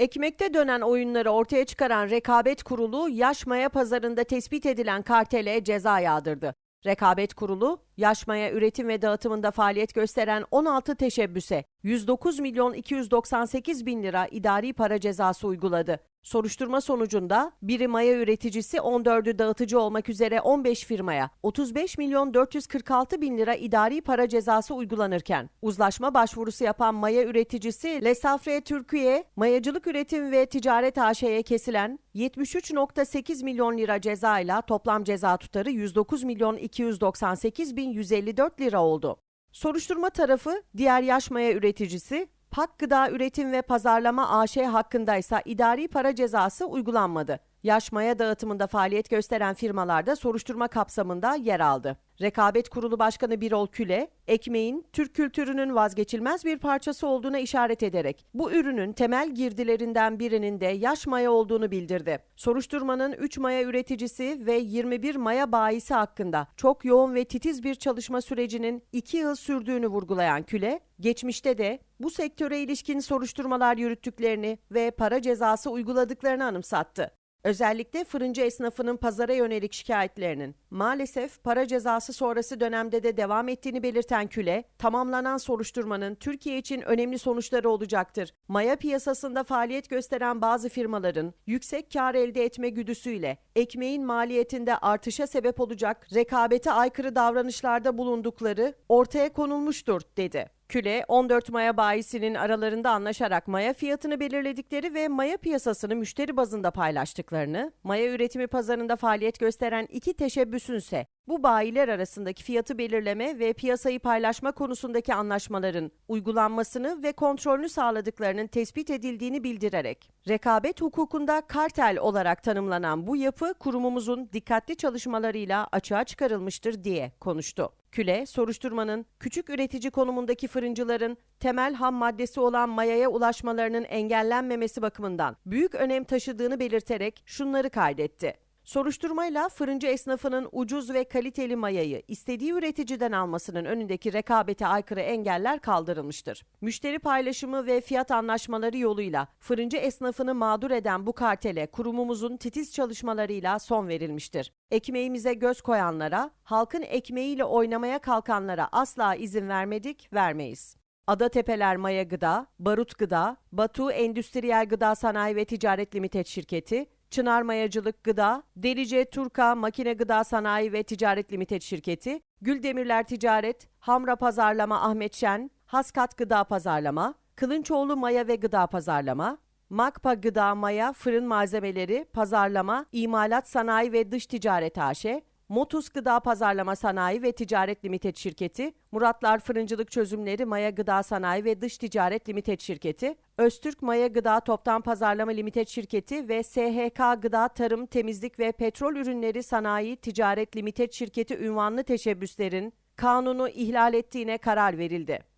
Ekmekte dönen oyunları ortaya çıkaran Rekabet Kurulu, yaş maya pazarında tespit edilen kartele ceza yağdırdı. Rekabet Kurulu, yaş maya üretim ve dağıtımında faaliyet gösteren 16 teşebbüse 109 milyon 298 bin lira idari para cezası uyguladı. Soruşturma sonucunda biri maya üreticisi 14'ü dağıtıcı olmak üzere 15 firmaya 35 milyon 446 bin lira idari para cezası uygulanırken uzlaşma başvurusu yapan maya üreticisi Lesafre Türkiye Mayacılık Üretim ve Ticaret AŞ'ye kesilen 73.8 milyon lira cezayla toplam ceza tutarı 109 milyon 298 bin 154 lira oldu. Soruşturma tarafı diğer yaş maya üreticisi Pak Gıda Üretim ve Pazarlama AŞ hakkındaysa idari para cezası uygulanmadı. Yaş maya dağıtımında faaliyet gösteren firmalarda soruşturma kapsamında yer aldı. Rekabet Kurulu Başkanı Birol Küle, ekmeğin Türk kültürünün vazgeçilmez bir parçası olduğuna işaret ederek bu ürünün temel girdilerinden birinin de yaş maya olduğunu bildirdi. Soruşturmanın 3 maya üreticisi ve 21 maya bayisi hakkında çok yoğun ve titiz bir çalışma sürecinin 2 yıl sürdüğünü vurgulayan Küle, geçmişte de bu sektöre ilişkin soruşturmalar yürüttüklerini ve para cezası uyguladıklarını anımsattı. Özellikle fırıncı esnafının pazara yönelik şikayetlerinin maalesef para cezası sonrası dönemde de devam ettiğini belirten Küle, tamamlanan soruşturmanın Türkiye için önemli sonuçları olacaktır. Maya piyasasında faaliyet gösteren bazı firmaların yüksek kar elde etme güdüsüyle ekmeğin maliyetinde artışa sebep olacak rekabete aykırı davranışlarda bulundukları ortaya konulmuştur, dedi. Küle, 14 maya bayisinin aralarında anlaşarak maya fiyatını belirledikleri ve maya piyasasını müşteri bazında paylaştıklarını, maya üretimi pazarında faaliyet gösteren iki teşebbüsünse bu bayiler arasındaki fiyatı belirleme ve piyasayı paylaşma konusundaki anlaşmaların uygulanmasını ve kontrolünü sağladıklarının tespit edildiğini bildirerek, rekabet hukukunda kartel olarak tanımlanan bu yapı kurumumuzun dikkatli çalışmalarıyla açığa çıkarılmıştır diye konuştu. Küle, soruşturmanın küçük üretici konumundaki fırıncıların temel ham maddesi olan mayaya ulaşmalarının engellenmemesi bakımından büyük önem taşıdığını belirterek şunları kaydetti. Soruşturmayla fırıncı esnafının ucuz ve kaliteli mayayı istediği üreticiden almasının önündeki rekabete aykırı engeller kaldırılmıştır. Müşteri paylaşımı ve fiyat anlaşmaları yoluyla fırıncı esnafını mağdur eden bu kartele kurumumuzun titiz çalışmalarıyla son verilmiştir. Ekmeğimize göz koyanlara, halkın ekmeğiyle oynamaya kalkanlara asla izin vermedik, vermeyiz. Adatepeler Maya Gıda, Barut Gıda, Batu Endüstriyel Gıda Sanayi ve Ticaret Limited Şirketi, Çınar Mayacılık Gıda, Delice Turka Makine Gıda Sanayi ve Ticaret Limited Şirketi, Güldemirler Ticaret, Hamra Pazarlama Ahmet Şen, Haskat Gıda Pazarlama, Kılınçoğlu Maya ve Gıda Pazarlama, Makpa Gıda Maya Fırın Malzemeleri, Pazarlama, İmalat Sanayi ve Dış Ticaret AŞ, Motus Gıda Pazarlama Sanayi ve Ticaret Limited Şirketi, Muratlar Fırıncılık Çözümleri Maya Gıda Sanayi ve Dış Ticaret Limited Şirketi, Öztürk Maya Gıda Toptan Pazarlama Limited Şirketi ve SHK Gıda Tarım, Temizlik ve Petrol Ürünleri Sanayi Ticaret Limited Şirketi ünvanlı teşebbüslerin kanunu ihlal ettiğine karar verildi.